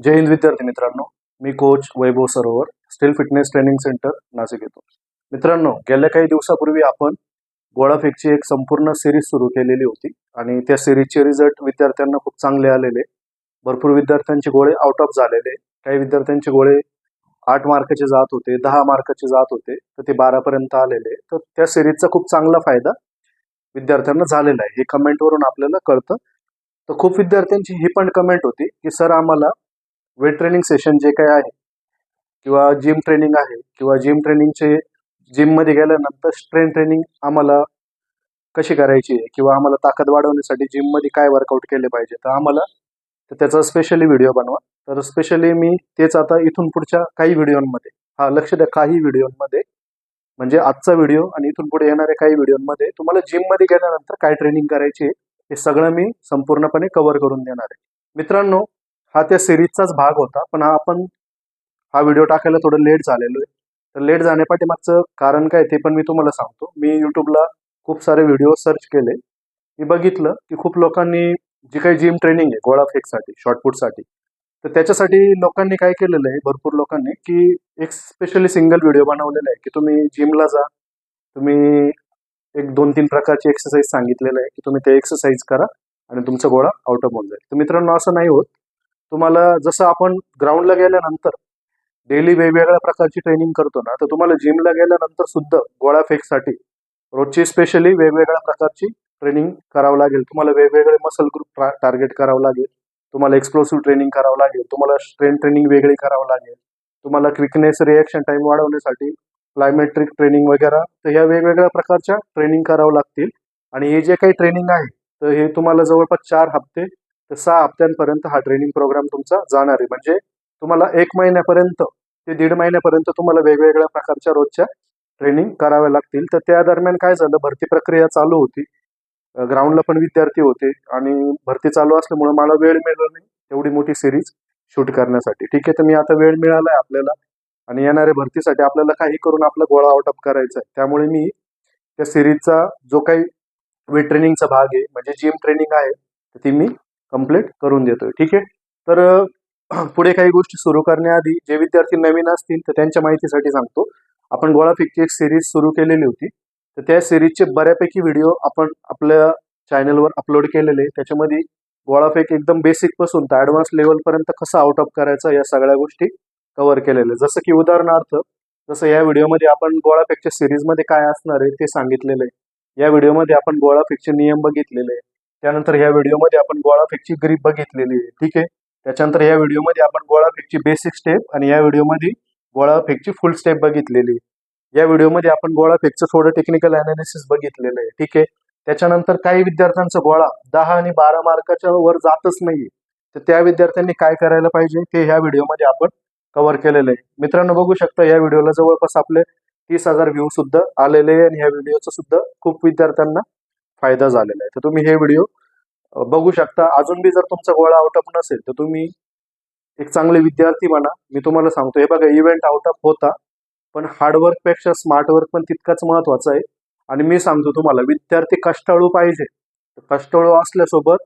जय हिंद विद्यार्थी मित्रांनो मी coach Vaibhav Sarovar steel fitness training centre Nashik येतो. मित्रांनो गेल्या काही दिवसापूर्वी आपण गोळाफेकची एक संपूर्ण सिरीज सुरू केलेली होती आणि त्या सिरीजचे रिझल्ट विद्यार्थ्यांना खूप चांगले आलेले. भरपूर विद्यार्थ्यांचे गोळे आउट ऑफ झालेले. काही विद्यार्थ्यांचे गोळे आठ मार्काचे जात होते दहा मार्काचे जात होते तर ते बारापर्यंत आलेले. तर त्या सिरीजचा खूप चांगला फायदा विद्यार्थ्यांना झालेला आहे. हे कमेंटवरून आपल्याला कळतं. तर खूप विद्यार्थ्यांची ही पण कमेंट होती की सर आम्हाला वेट ट्रेनिंग सेशन जे काही आहे किंवा जिम ट्रेनिंग आहे किंवा जिम ट्रेनिंगचे जिममध्ये गेल्यानंतर स्ट्रेन ट्रेनिंग आम्हाला कशी करायची आहे किंवा आम्हाला ताकद वाढवण्यासाठी जिममध्ये काय वर्कआउट केले पाहिजे तर आम्हाला तर त्याचा स्पेशली व्हिडिओ बनवा. तर स्पेशली मी तेच आता इथून पुढच्या काही व्हिडिओंमध्ये हा लक्ष द्या काही व्हिडिओंमध्ये म्हणजे आजचा व्हिडिओ आणि इथून पुढे येणाऱ्या काही व्हिडिओमध्ये तुम्हाला जिममध्ये गेल्यानंतर काय ट्रेनिंग करायची आहे हे सगळं मी संपूर्णपणे कव्हर करून देणार आहे. मित्रांनो हा त्या सिरीजचाच भाग होता पण हा आपण हा व्हिडिओ टाकायला थोडं लेट झालेलो आहे. तर लेट जाण्यापाठीमागचं कारण काय ते पण मी तुम्हाला सांगतो. मी यूट्यूबला खूप सारे व्हिडिओ सर्च केले. मी बघितलं की खूप लोकांनी जी काही जिम ट्रेनिंग आहे गोळा फेकसाठी शॉर्टपुटसाठी तर त्याच्यासाठी लोकांनी काय केलेलं आहे भरपूर लोकांनी की एक स्पेशली सिंगल व्हिडिओ बनवलेला आहे की तुम्ही जिमला जा. तुम्ही एक दोन तीन प्रकारची एक्सरसाइज सांगितलेलं आहे की तुम्ही ते एक्सरसाइज करा आणि तुमचा गोळा आउट ऑफ होऊन जाईल. तर मित्रांनो असं नाही होत. तुम्हाला जसं आपण ग्राउंडला गेल्यानंतर डेली वेगवेगळ्या प्रकारची ट्रेनिंग करतो ना तर तुम्हाला जिमला गेल्यानंतर सुद्धा गोळा फेकसाठी रोजची स्पेशली वेगवेगळ्या प्रकारची ट्रेनिंग करावं लागेल. तुम्हाला वेगवेगळे मसल ग्रुप टार्गेट करावं लागेल. तुम्हाला एक्सप्लोसिव्ह ट्रेनिंग करावं लागेल. तुम्हाला स्ट्रेंथ ट्रेनिंग वेगळी करावं लागेल. तुम्हाला क्विकनेस रिॲक्शन टाइम वाढवण्यासाठी प्लायमेट्रिक ट्रेनिंग वगैरे तर ह्या वेगवेगळ्या प्रकारच्या ट्रेनिंग करावं लागतील. आणि हे जे काही ट्रेनिंग आहे तर हे तुम्हाला जवळपास चार हप्ते तर सहा हप्त्यांपर्यंत हा ट्रेनिंग प्रोग्राम तुमचा जाणार आहे. म्हणजे तुम्हाला एक महिन्यापर्यंत ते दीड महिन्यापर्यंत तुम्हाला वेगवेगळ्या प्रकारच्या रोजच्या ट्रेनिंग कराव्या लागतील. तर त्या दरम्यान काय झालं भरती प्रक्रिया चालू होती. ग्राउंडला पण विद्यार्थी होते आणि भरती चालू असल्यामुळे मला वेळ मिळाला नाही एवढी मोठी सिरीज शूट करण्यासाठी. ठीक आहे तर मी आता वेळ मिळाला आहे आपल्याला आणि येणाऱ्या भरतीसाठी आपल्याला काही करून आपला गोळा आउटअप करायचा आहे त्यामुळे मी त्या सिरीजचा जो काही वेट ट्रेनिंगचा भाग आहे म्हणजे जिम ट्रेनिंग आहे तर ती मी कंप्लीट करून देतोय. ठीक आहे? तर पुढे काही गोष्टी सुरू करण्याआधी जे विद्यार्थी नवीन असतील तर त्यांच्या माहितीसाठी सांगतो. आपण गोळाफेकची एक सिरीज सुरू केलेली होती. तर त्या सिरीजचे बऱ्यापैकी व्हिडिओ आपण आपल्या चॅनलवर अपलोड केलेले त्याच्यामध्ये गोळाफेक एकदम बेसिकपासून तर ॲडव्हान्स लेवलपर्यंत कसं आउट ऑफ करायचं या सगळ्या गोष्टी कव्हर केलेल्या जसं की उदाहरणार्थ जसं या व्हिडिओमध्ये आपण गोळाफेकच्या सिरीजमध्ये काय असणार आहे ते सांगितलेलं आहे. या व्हिडिओमध्ये आपण गोळाफेकचे नियम बघितलेले आहे त्यानंतर ह्या व्हिडिओमध्ये आपण गोळाफेकची ग्रीप बघितलेली आहे. ठीक आहे? त्याच्यानंतर ह्या व्हिडिओमध्ये आपण गोळाफेकची बेसिक स्टेप आणि या व्हिडिओमध्ये गोळाफेकची फुल स्टेप बघितलेली आहे. या व्हिडिओमध्ये आपण गोळाफेकचं थोडं टेक्निकल अनालिसिस बघितलेलं आहे. ठीक आहे? त्याच्यानंतर काही विद्यार्थ्यांचा गोळा दहा आणि बारा मार्काच्या वर जातच नाहीये. तर त्या विद्यार्थ्यांनी काय करायला पाहिजे ते ह्या व्हिडिओमध्ये आपण कव्हर केलेलं आहे. मित्रांनो बघू शकता या व्हिडिओला जवळपास आपले तीस हजार व्ह्यू सुद्धा आलेले आहे आणि ह्या व्हिडिओचं सुद्धा खूप विद्यार्थ्यांना फायदा झालेला आहे. तर तुम्ही हे व्हिडिओ बघू शकता. अजून बी जर तुमचा गोळा आउट ऑफ नसेल तर तुम्ही एक चांगले विद्यार्थी म्हणा मी तुम्हाला सांगतो. हे बघा इव्हेंट आउट ऑफ होता पण हार्डवर्कपेक्षा स्मार्टवर्क स्मार्ट वर्क पण तितकाच महत्वाचं आहे. आणि मी सांगतो तुम्हाला विद्यार्थी कष्टाळू पाहिजे. कष्टाळू असल्यासोबत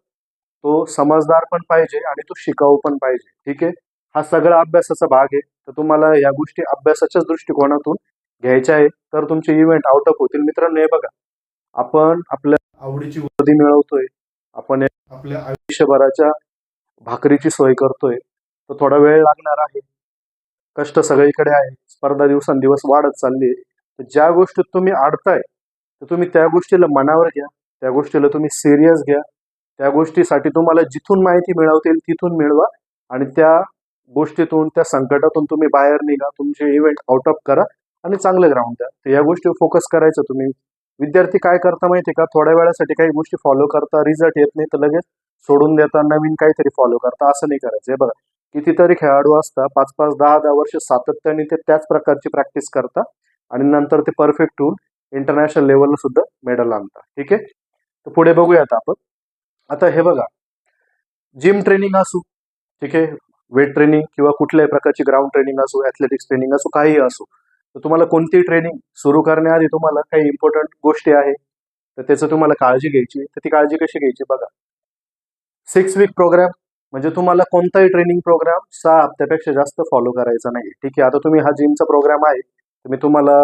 तो समजदार पण पाहिजे आणि तो शिकाऊ पण पाहिजे. ठीक आहे? हा सगळा अभ्यासाचा भाग आहे. तर तुम्हाला या गोष्टी अभ्यासाच्याच दृष्टिकोनातून घ्यायच्या आहे. तर तुमचे इव्हेंट आउट ऑफ होतील. मित्रांनो हे बघा. आपण आपल्या आवडीची वर्दी मिळवतोय आपण आपल्या आयुष्यभराच्या भाकरीची सोय करतोय तर थोडा वेळ लागणार आहे. कष्ट सगळीकडे आहे स्पर्धा दिवसेंदिवस वाढत चालली आहे. तर ज्या गोष्टीत तुम्ही अडताय तर तुम्ही त्या गोष्टीला मनावर घ्या त्या गोष्टीला तुम्ही सिरियस घ्या. त्या गोष्टीसाठी तुम्हाला जिथून माहिती मिळवतील तिथून मिळवा आणि त्या गोष्टीतून त्या संकटातून तुम्ही बाहेर निघा तुमचे इव्हेंट आउट ऑफ करा आणि चांगलं ग्राउंड द्या. तर या गोष्टीवर फोकस करायचं तुम्ही. विद्यार्थी काय करता माहिती का? थोड्या वेळासाठी काही गोष्टी फॉलो करता रिझल्ट येत नाही तर लगेच सोडून देता नवीन काहीतरी फॉलो करता. असं नाही करायचं. हे बघा कितीतरी खेळाडू असता पाच पाच दहा दहा वर्ष सातत्याने ते त्याच प्रकारची प्रॅक्टिस करता आणि नंतर ते परफेक्ट होऊन इंटरनॅशनल लेवलला सुद्धा मेडल आणता ठीक आहे? तर पुढे बघूयात आपण. आता हे बघा जिम ट्रेनिंग असू ठीक आहे? वेट ट्रेनिंग किंवा कुठल्याही प्रकारची ग्राउंड ट्रेनिंग असो ॲथलेटिक्स ट्रेनिंग असो काही असो तर तुम्हाला कोणतीही ट्रेनिंग सुरू करण्याआधी तुम्हाला काही इम्पॉर्टंट गोष्टी आहे तर त्याचं तुम्हाला काळजी घ्यायची तर ती काळजी कशी घ्यायची बघा. सिक्स वीक प्रोग्राम म्हणजे तुम्हाला कोणताही ट्रेनिंग प्रोग्राम सहा हप्त्यापेक्षा जास्त फॉलो करायचा नाही. ठीक आहे आता तुम्ही हा जिमचा प्रोग्राम आहे मी तुम्हाला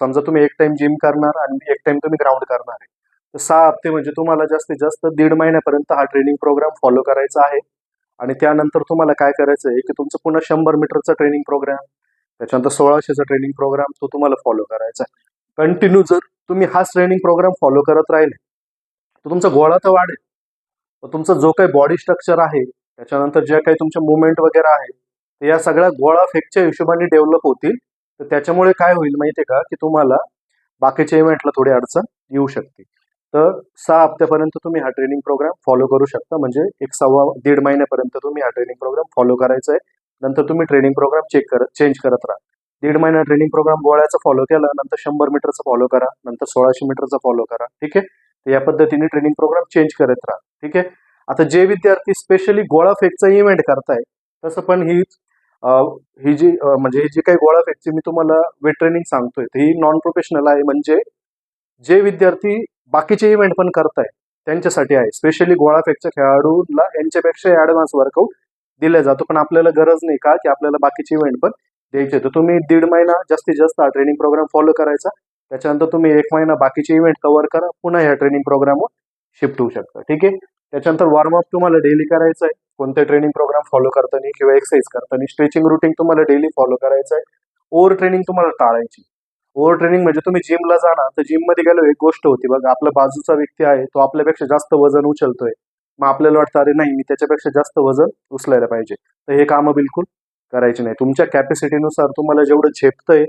समजा तुम्ही एक टाइम जिम करणार आणि एक टाइम तुम्ही ग्राउंड करणार आहे. तर सहा हप्ते म्हणजे तुम्हाला जास्तीत जास्त दीड महिन्यापर्यंत हा ट्रेनिंग प्रोग्राम फॉलो करायचा आहे. आणि त्यानंतर तुम्हाला काय करायचं आहे की तुमचं पुन्हा शंभर मीटरचा ट्रेनिंग प्रोग्राम त्याच्यानंतर सोळाशेचा ट्रेनिंग प्रोग्राम तो तुम्हाला फॉलो करायचा आहे. कंटिन्यू जर तुम्ही हाच ट्रेनिंग प्रोग्राम फॉलो करत राहिले तर तुमचा गोळा तर वाढेल. तर तुमचा जो काही बॉडी स्ट्रक्चर आहे त्याच्यानंतर ज्या काही तुमच्या मुवमेंट वगैरे आहे तर या सगळ्या गोळा फेकच्या हिशोबाने डेव्हलप होतील. तर त्याच्यामुळे काय होईल माहितीये का? की तुम्हाला बाकीच्या इव्हेंटला थोडी अडचण येऊ शकते. तर सहा हप्त्यापर्यंत तुम्ही हा ट्रेनिंग प्रोग्राम फॉलो करू शकता. म्हणजे एक सव्वा दीड महिन्यापर्यंत तुम्ही हा ट्रेनिंग प्रोग्राम फॉलो करायचा आहे. नंतर तुम्ही ट्रेनिंग प्रोग्राम चेक करत चेंज करत राहा. दीड महिना ट्रेनिंग प्रोग्राम गोळ्याचा फॉलो केला नंतर शंभर मीटरचा फॉलो करा नंतर सोळाशे मीटरचा फॉलो करा ठीक आहे? या पद्धतीने ट्रेनिंग प्रोग्राम चेंज करत राहा ठीक आहे? आता जे विद्यार्थी स्पेशली गोळा फेकचा इव्हेंट करताय तसं पण ही ही जी म्हणजे ही जी काही गोळा फेकची मी तुम्हाला वेट ट्रेनिंग सांगतोय ही नॉन प्रोफेशनल आहे. म्हणजे जे विद्यार्थी बाकीचे इव्हेंट पण करताय त्यांच्यासाठी आहे. स्पेशली गोळा फेकच्या खेळाडूला यांच्यापेक्षा ऍडव्हान्स वर्कआउट दिला जातो. पण आपल्याला गरज नाही का की आपल्याला बाकीचे इव्हेंट पण द्यायचे. तर तुम्ही दीड महिना जास्तीत जास्त हा ट्रेनिंग प्रोग्राम फॉलो करायचा. त्याच्यानंतर तुम्ही एक महिना बाकीचे इव्हेंट कव्हर करा. पुन्हा ह्या ट्रेनिंग प्रोग्रामवर शिफ्ट होऊ शकता. ठीक आहे? त्याच्यानंतर वॉर्मअप तुम्हाला डेली करायचं आहे कोणते ट्रेनिंग प्रोग्राम फॉलो करताना किंवा एक्सरसाइज करताना स्ट्रेचिंग रुटीन तुम्हाला डेली फॉलो करायचं आहे ओव्हर ट्रेनिंग तुम्हाला टाळायची. ओव्हर ट्रेनिंग म्हणजे तुम्ही जिमला जाणार. तर जिममध्ये गेलो एक गोष्ट होती बघा. आपला बाजूचा व्यक्ती आहे. तो आपल्यापेक्षा जास्त वजन उचलतोय. मग आपल्याला वाटतं अरे नाही मी त्याच्यापेक्षा जास्त वजन उचलायला पाहिजे. तर हे कामं बिलकुल करायची नाही. तुमच्या कॅपॅसिटीनुसार तुम्हाला जेवढं झेपतंय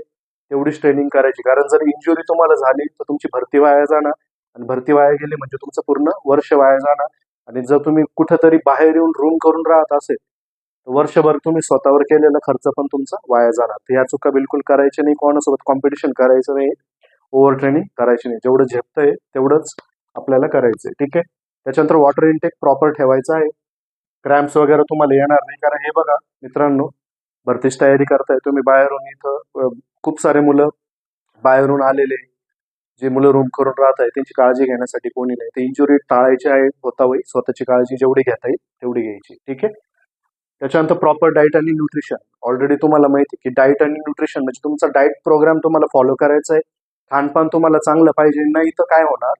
तेवढीच ट्रेनिंग करायची. कारण जर इंजुरी तुम्हाला झाली तर तुमची भरती वाया जाणार. आणि भरती वाया गेली म्हणजे तुमचं पूर्ण वर्ष वाया जाणार. आणि जर तुम्ही कुठंतरी बाहेर येऊन रूम करून राहत असेल तर वर्षभर तुम्ही स्वतःवर केलेला खर्च पण तुमचा वाया जाणार. तर या चुका बिलकुल करायच्या नाही. कोणासोबत कॉम्पिटिशन करायचं नाही. ओव्हर ट्रेनिंग करायची नाही. जेवढं झेपतंय तेवढंच आपल्याला करायचंय. ठीक आहे? त्याच्यानंतर वॉटर इनटेक प्रॉपर ठेवायचं आहे. क्रॅम्प्स वगैरे तुम्हाला येणार नाही. कारण हे बघा मित्रांनो भरतीची तयारी करताय तुम्ही बाहेरून इथं. खूप सारे मुलं बाहेरून आलेले जे मुलं रूम करून राहत आहे त्यांची काळजी घेण्यासाठी कोणी नाही. ते इंजुरी टाळायची आहे होता होई स्वतःची काळजी जेवढी घेता येईल तेवढी घ्यायची. ठीक आहे? त्याच्यानंतर प्रॉपर डाईट आणि न्यूट्रिशन ऑलरेडी तुम्हाला माहिती आहे की डाईट आणि न्यूट्रिशन म्हणजे तुमचा डाईट प्रोग्राम तुम्हाला फॉलो करायचा आहे. खानपान तुम्हाला चांगलं पाहिजे. नाही तर काय होणार?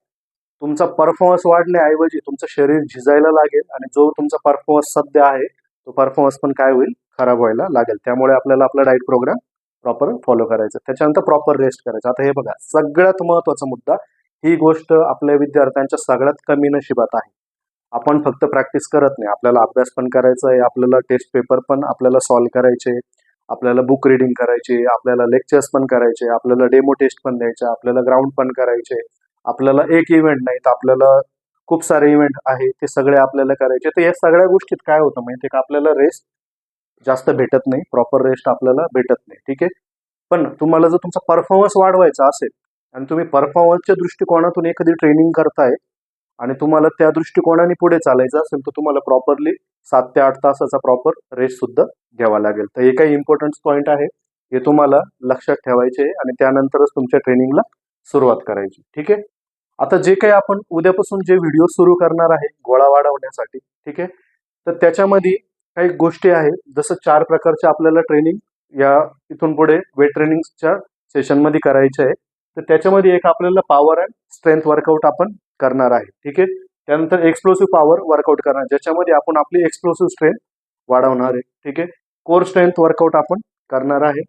तुमचा परफॉर्मन्स वाढण्याऐवजी तुमचं शरीर झिजायला लागेल आणि जो तुमचा परफॉर्मन्स सध्या आहे तो परफॉर्मन्स पण काय होईल? खराब व्हायला लागेल. त्यामुळे आपल्याला आपला डाईट प्रोग्राम प्रॉपर फॉलो करायचा. त्याच्यानंतर प्रॉपर रेस्ट करायचं. आता हे बघा सगळ्यात महत्त्वाचा मुद्दा ही गोष्ट आपल्या विद्यार्थ्यांच्या सगळ्यात कमी नशिबात आहे. आपण फक्त प्रॅक्टिस करत नाही. आपल्याला अभ्यास पण करायचा आहे आपल्याला टेस्ट पेपर पण आपल्याला सॉल्व्ह करायचे आपल्याला बुक रिडिंग करायचे आपल्याला लेक्चर्स पण करायचे आपल्याला डेमो टेस्ट पण द्यायचे आपल्याला ग्राउंड पण करायचे आपल्याला एक इव्हेंट नाही तर आपल्याला खूप सारे इव्हेंट आहे ते सगळे आपल्याला करायचे. तर या सगळ्या गोष्टीत काय होतं माहितीये का? आपल्याला रेस्ट जास्त भेटत नाही प्रॉपर रेस्ट आपल्याला भेटत नाही ठीक आहे? पण तुम्हाला जर तुमचा परफॉर्मन्स वाढवायचा असेल आणि तुम्ही परफॉर्मन्सच्या दृष्टिकोनातून एखादी ट्रेनिंग करताय आणि तुम्हाला त्या दृष्टिकोनाने पुढे चालायचं असेल तर तुम्हाला प्रॉपरली सात ते आठ तासाचा प्रॉपर रेस्ट सुद्धा घ्यावा लागेल. तर हे काही इम्पॉर्टंट पॉईंट आहे हे तुम्हाला लक्षात ठेवायचे आणि त्यानंतरच तुमच्या ट्रेनिंगला सुरुवात करायची ठीक आहे? आता जे काही आपण उद्यापासून जे व्हिडिओ सुरू करणार आहे गोळा वाढवण्यासाठी ठीक आहे? तर त्याच्यामध्ये काही गोष्टी आहेत जसं चार प्रकारचे आपल्याला ट्रेनिंग या इथून पुढे वेट ट्रेनिंगच्या सेशनमध्ये करायचे आहे. तर त्याच्यामध्ये एक आपल्याला पॉवर अँड स्ट्रेंथ वर्कआउट आपण करणार आहे ठीक आहे? त्यानंतर एक्सप्लोसिव्ह पॉवर वर्कआउट करणार ज्याच्यामध्ये आपण आपली एक्सप्लोसिव्ह स्ट्रेंथ वाढवणार आहे ठीक आहे? कोर स्ट्रेंथ वर्कआउट आपण करणार आहे.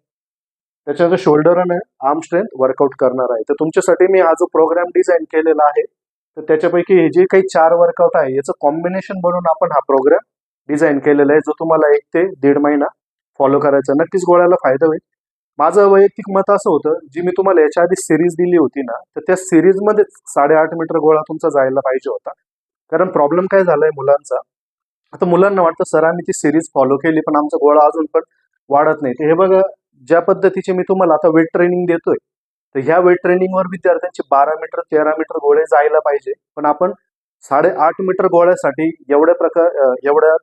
त्याच्यानंतर शोल्डर आणि आर्म स्ट्रेंथ वर्कआउट करणार आहे. तर तुमच्यासाठी मी हा जो प्रोग्राम डिझाईन केलेला आहे तर त्याच्यापैकी हे जे काही चार वर्कआउट आहे याचं कॉम्बिनेशन बनवून आपण हा प्रोग्राम डिझाईन केलेला आहे जो तुम्हाला एक ते दीड महिना फॉलो करायचा. नक्कीच गोळ्याला फायदा होईल. माझं वैयक्तिक मत असं होतं जी मी तुम्हाला याच्या आधी सिरीज दिली होती ना तर त्या सिरीजमध्ये साडेआठ मीटर गोळा तुमचा जायला पाहिजे होता. कारण प्रॉब्लेम काय झालाय मुलांचा? आता मुलांना वाटतं सर आम्ही ती सिरीज फॉलो केली पण आमचा गोळा अजून पण वाढत नाही. तर हे बघा ज्या पद्धतीचे मी तुम्हाला आता वेट ट्रेनिंग देतोय तर ह्या वेट ट्रेनिंगवर विद्यार्थ्यांचे बारा मीटर तेरा मीटर गोळे जायला पाहिजे. पण आपण साडेआठ मीटर गोळ्यासाठी एवढ्या प्रकार एवढ्या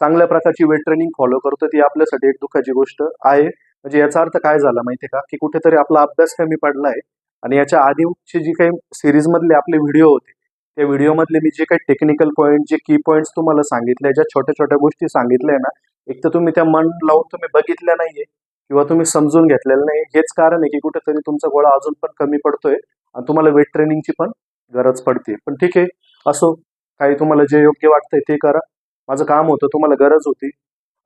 चांगल्या प्रकारची वेट ट्रेनिंग फॉलो करतो ती आपल्यासाठी एक दुःखाची गोष्ट आहे. म्हणजे याचा अर्थ काय झाला माहितीये का? की कुठेतरी आपला अभ्यास कमी पडलाय आणि याच्या आधीची जी काही सिरीज मधले आपले व्हिडिओ होते त्या व्हिडिओमधले मी जे काही टेक्निकल पॉईंट जे की पॉईंट्स तुम्हाला सांगितले ज्या छोट्या छोट्या गोष्टी सांगितल्या ना एक तर तुम्ही त्या मन लावून तुम्ही बघितल्या नाहीये. किंवा तुम्ही समजून घेतलेलं नाही. हेच कारण आहे की कुठेतरी तुमचा गोळा अजून पण कमी पडतोय आणि तुम्हाला वेट ट्रेनिंगची पण गरज पडते पण ठीक आहे. असो. काही तुम्हाला जे योग्य वाटतंय ते करा. माझं काम होतं तुम्हाला गरज होती.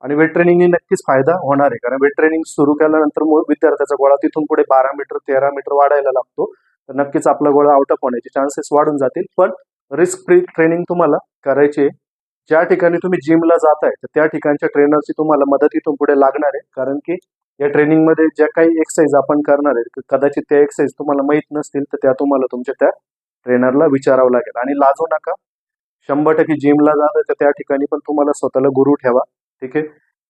आणि वेट ट्रेनिंगने नक्कीच फायदा होणार आहे. कारण वेट ट्रेनिंग सुरू केल्यानंतर विद्यार्थ्याचा गोळा तिथून पुढे बारा मीटर तेरा मीटर वाढायला लागतो. तर नक्कीच आपला गोळा आउट ऑफ होण्याचे चान्सेस वाढून जातील. पण रिस्क फ्री ट्रेनिंग तुम्हाला करायची आहे. ज्या ठिकाणी तुम्ही जिमला जाताय तर त्या ठिकाणच्या ट्रेनरची तुम्हाला मदत इथून पुढे लागणार आहे. कारण की या ट्रेनिंगमध्ये ज्या काही एक्सरसाइज आपण करणार आहे कदाचित त्या एक्सरसाइज तुम्हाला माहीत नसतील तर त्या तुम्हाला तुमच्या त्या ट्रेनरला विचारावं लागेल. आणि लाजू नका. शंभर टक्के जिमला जात तर त्या ठिकाणी पण तुम्हाला स्वतःला गुरु ठेवा. ठीक आहे?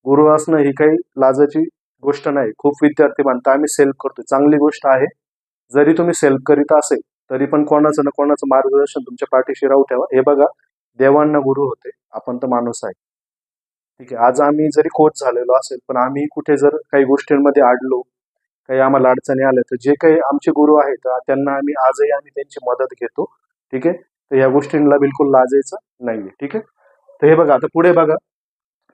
गुरु असणं ही काही लाजाची गोष्ट नाही. खूप विद्यार्थी मानतं आम्ही सेल्फ करतो चांगली गोष्ट आहे. जरी तुम्ही सेल्फ करीत असेल तरी पण कोणाचं ना कोणाचं मार्गदर्शन तुमच्या पाठीशी राहू ठेवा. हे बघा देवांना गुरु होते. आपण तर माणूस आहे. ठीक आहे. आज आम्ही जरी कोच झालेलो असेल पण आम्ही कुठे जर काही गोष्टींमध्ये आडलो काही आम्हाला अडचणी आल्या तर जे काही आमचे गुरु आहेत त्यांना आम्ही आजही आम्ही त्यांची मदत घेतो. ठीक आहे? तर या गोष्टींना बिलकुल लाजायचं नाहीये. ठीक आहे? तर हे बघा आता पुढे बघा.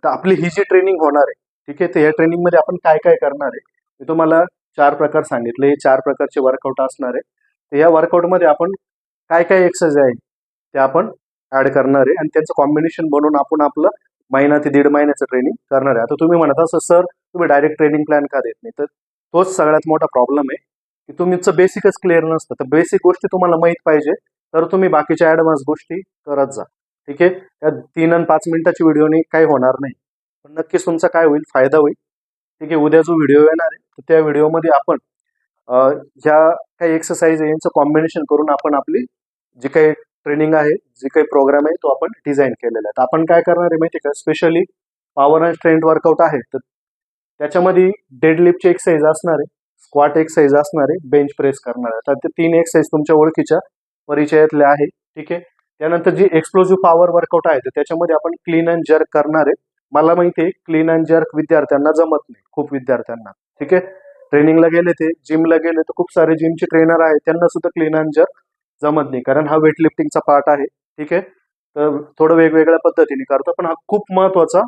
तर आपली ही जी ट्रेनिंग होणार आहे ठीक आहे? तर या ट्रेनिंगमध्ये आपण काय काय करणार आहे? मी तुम्हाला चार प्रकार सांगितले. हे चार प्रकारचे वर्कआउट असणार आहे. तर या वर्कआउटमध्ये आपण काय काय एक्सरसाइज आहे ते आपण ऍड करणार आहे. आणि त्यांचं कॉम्बिनेशन बनवून आपण आपलं महिना ते दीड महिन्याचं ट्रेनिंग करणार आहे. आता तुम्ही म्हणत असं सर तुम्ही डायरेक्ट ट्रेनिंग प्लॅन का देत नाही? तर तोच सगळ्यात मोठा प्रॉब्लेम आहे की तुमचं बेसिकच क्लिअर नसतं. तर बेसिक गोष्टी तुम्हाला माहीत पाहिजे. तर तुम्ही बाकीच्या ॲडव्हान्स गोष्टी करत जा. ठीक आहे? त्या तीन आणि पाच मिनिटाची व्हिडिओने काही होणार नाही. पण नक्कीच तुमचा काय होईल? फायदा होईल. ठीक आहे? उद्या जो व्हिडिओ येणार आहे तर त्या व्हिडिओमध्ये आपण ह्या काही एक्सरसाइज यांचं कॉम्बिनेशन करून आपण आपली जी काही ट्रेनिंग आहे जे काही प्रोग्राम आहे तो आपण डिझाईन केलेला आहे. तर आपण काय करणार आहे माहिती आहे का? Specially power and strength workout आहे तर त्याच्यामध्ये डेड लिफ्टची एक्सरसाइज असणार आहे स्क्वाट एक्सरसाइज असणार आहे बेंच प्रेस करणार आहे. तर ते तीन एक्सरसाइज तुमच्या ओळखीच्या परिचयातल्या आहे ठीक आहे? त्यानंतर जी एक्सप्लोजिव्ह पॉवर वर्कआउट आहे तर त्याच्यामध्ये आपण क्लीन अँड जर्क करणार आहे. मला माहिती आहे क्लीन अँड जर्क विद्यार्थ्यांना जमत नाही खूप विद्यार्थ्यांना ठीक आहे? ट्रेनिंगला गेले ते जिमला गेले तर खूप सारे जिमचे ट्रेनर आहेत त्यांना सुद्धा क्लीन अँड जर्क जमत नाही. कारण हा वेट लिफ्टिंगचा पार्ट आहे. ठीक आहे? तर थोडं वेगवेगळ्या पद्धतीने करतो. पण हा खूप महत्त्वाचा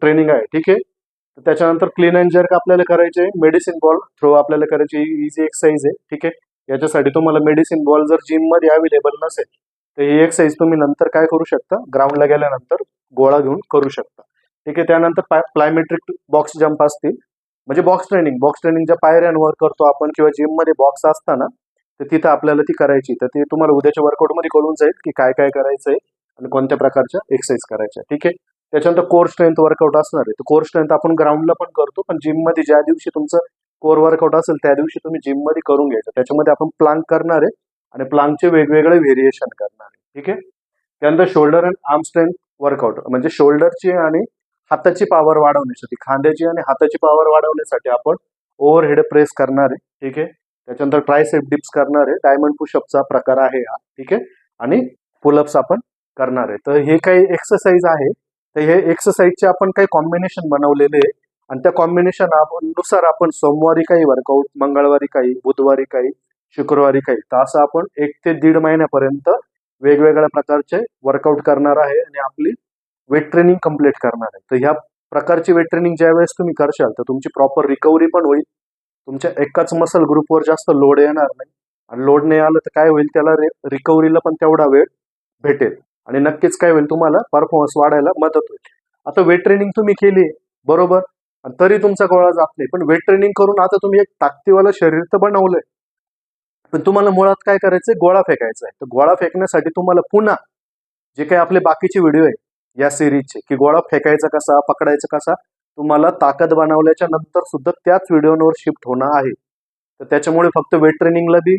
ट्रेनिंग आहे. ठीक आहे? तर त्याच्यानंतर क्लीन अँड जर्क आपल्याला करायचे. मेडिसिन बॉल थ्रो आपल्याला करायची. इझी एक्सरसाइज आहे. ठीक आहे? याच्यासाठी तुम्हाला मेडिसिन बॉल जर जिममध्ये अवेलेबल नसेल तर ही एक्सरसाइज तुम्ही नंतर काय करू शकता? ग्राउंडला गेल्यानंतर गोळा घेऊन करू शकता. ठीक आहे? त्यानंतर प्लायमेट्रिक बॉक्स जम्प असतील. म्हणजे बॉक्स ट्रेनिंग बॉक्स ट्रेनिंगच्या पायऱ्यांवर करतो आपण किंवा जिममध्ये बॉक्स असताना तर तिथं आपल्याला ती करायची. तर ते तुम्हाला उद्याच्या वर्कआउटमध्ये कळून जाईल की काय काय करायचं आहे आणि कोणत्या प्रकारच्या एक्सरसाइज करायच्या. ठीक आहे? त्याच्यानंतर कोर स्ट्रेंथ वर्कआउट असणार आहे. तर कोर स्ट्रेंथ आपण ग्राउंडला पण करतो पण जिममध्ये ज्या दिवशी तुमचं कोर वर्कआउट असेल त्या दिवशी तुम्ही जिममध्ये करून घ्यायचं त्याच्यामध्ये आपण प्लांक करणार आहे आणि प्लांकचे वेगवेगळे व्हेरिएशन करणार आहे. ठीक आहे? त्यानंतर shoulder and arm strength workout म्हणजे शोल्डरची आणि हाताची पॉवर वाढवण्यासाठी खांद्याची आणि हाताची पॉवर वाढवण्यासाठी आपण ओव्हर प्रेस करणार आहे. ठीक आहे? त्याच्यानंतर ट्रायसेप डिप्स करणार आहे. डायमंड पुशअपचा प्रकार आहे हा. ठीक आहे? आणि पुलअप्स आपण करणार आहे. तर हे काही एक्सरसाइज आहे. तर हे एक्सरसाइजचे आपण काही कॉम्बिनेशन बनवलेले आहे. आणि त्या कॉम्बिनेशन आपण नुसार आपण सोमवारी काही वर्कआउट मंगळवारी काही बुधवारी काही शुक्रवारी काही. तर असं आपण एक ते दीड महिन्यापर्यंत वेगवेगळ्या प्रकारचे वर्कआउट करणार आहे आणि आपली वेट ट्रेनिंग कंप्लीट करणार आहे. तर ह्या प्रकारची वेट ट्रेनिंग ज्या वेळेस तुम्ही करशाल तर तुमची प्रॉपर रिकव्हरी पण होईल. तुमच्या एकाच मसल ग्रुपवर जास्त लोड येणार नाही. आणि लोड नाही आलं तर काय होईल? त्याला रिकव्हरीला पण तेवढा वेळ भेटेल. आणि नक्कीच काय होईल तुम्हाला? परफॉर्मन्स वाढायला मदत होईल. आता वेट ट्रेनिंग तुम्ही केली बरोबर? आणि तरी तुमचा गोळा जात नाही. पण वेट ट्रेनिंग करून आता तुम्ही एक ताकदीवालं शरीर तर बनवलंय. पण तुम्हाला मुळात काय करायचंय? गोळा फेकायचा आहे. तर गोळा फेकण्यासाठी तुम्हाला पुन्हा जे काही आपले बाकीचे व्हिडिओ आहे या सिरीजचे की गोळा फेकायचा कसा पकडायचा कसा तुम्हाला ताकद बनवल्याच्या नंतर सुद्धा त्याच व्हिडिओवर शिफ्ट होणं आहे. तर त्याच्यामुळे फक्त वेट ट्रेनिंगला बी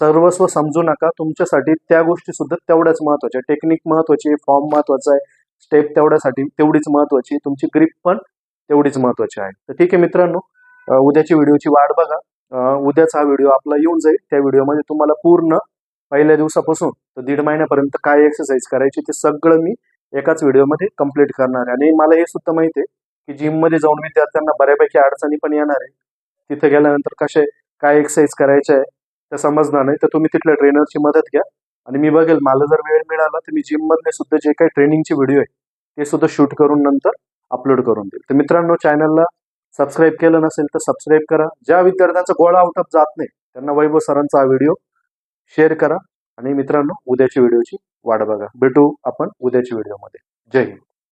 सर्वस्व समजू नका. तुमच्यासाठी त्या गोष्टी सुद्धा तेवढ्याच महत्त्वाच्या टेक्निक महत्वाची फॉर्म महत्त्वाचा आहे स्टेप तेवढ्यासाठी तेवढीच महत्वाची तुमची ग्रीप पण तेवढीच महत्वाची आहे. तर ठीक आहे मित्रांनो उद्याची व्हिडिओची वाट बघा. उद्याचा हा व्हिडिओ आपला येऊन जाईल. त्या व्हिडिओमध्ये तुम्हाला पूर्ण पहिल्या दिवसापासून तर दीड महिन्यापर्यंत काय एक्सरसाइज करायची ते सगळं मी एकाच व्हिडिओमध्ये कंप्लीट करणार आहे. आणि मला हे सुद्धा माहिती आहे की जिममध्ये जाऊन विद्यार्थ्यांना बऱ्यापैकी अडचणी पण येणार आहे. तिथे गेल्यानंतर कसे काय एक्सरसाइज करायचे आहे ते समजणार नाही. तर तुम्ही तिथल्या ट्रेनरची मदत घ्या. आणि मी बघेल मला जर वेळ मिळाला तर मी जिममधले सुद्धा जे काही ट्रेनिंगचे व्हिडिओ आहे ते सुद्धा शूट करून नंतर अपलोड करून देईल. तर मित्रांनो चॅनलला सबस्क्राईब केलं नसेल तर सबस्क्राईब करा. ज्या विद्यार्थ्यांचा गोळा आउट ऑफ जात नाही त्यांना वैभव सरांचा हा व्हिडिओ शेअर करा. आणि मित्रांनो उद्याच्या व्हिडिओची वाट बघा. भेटू आपण उद्याच्या व्हिडिओमध्ये जय हिंद.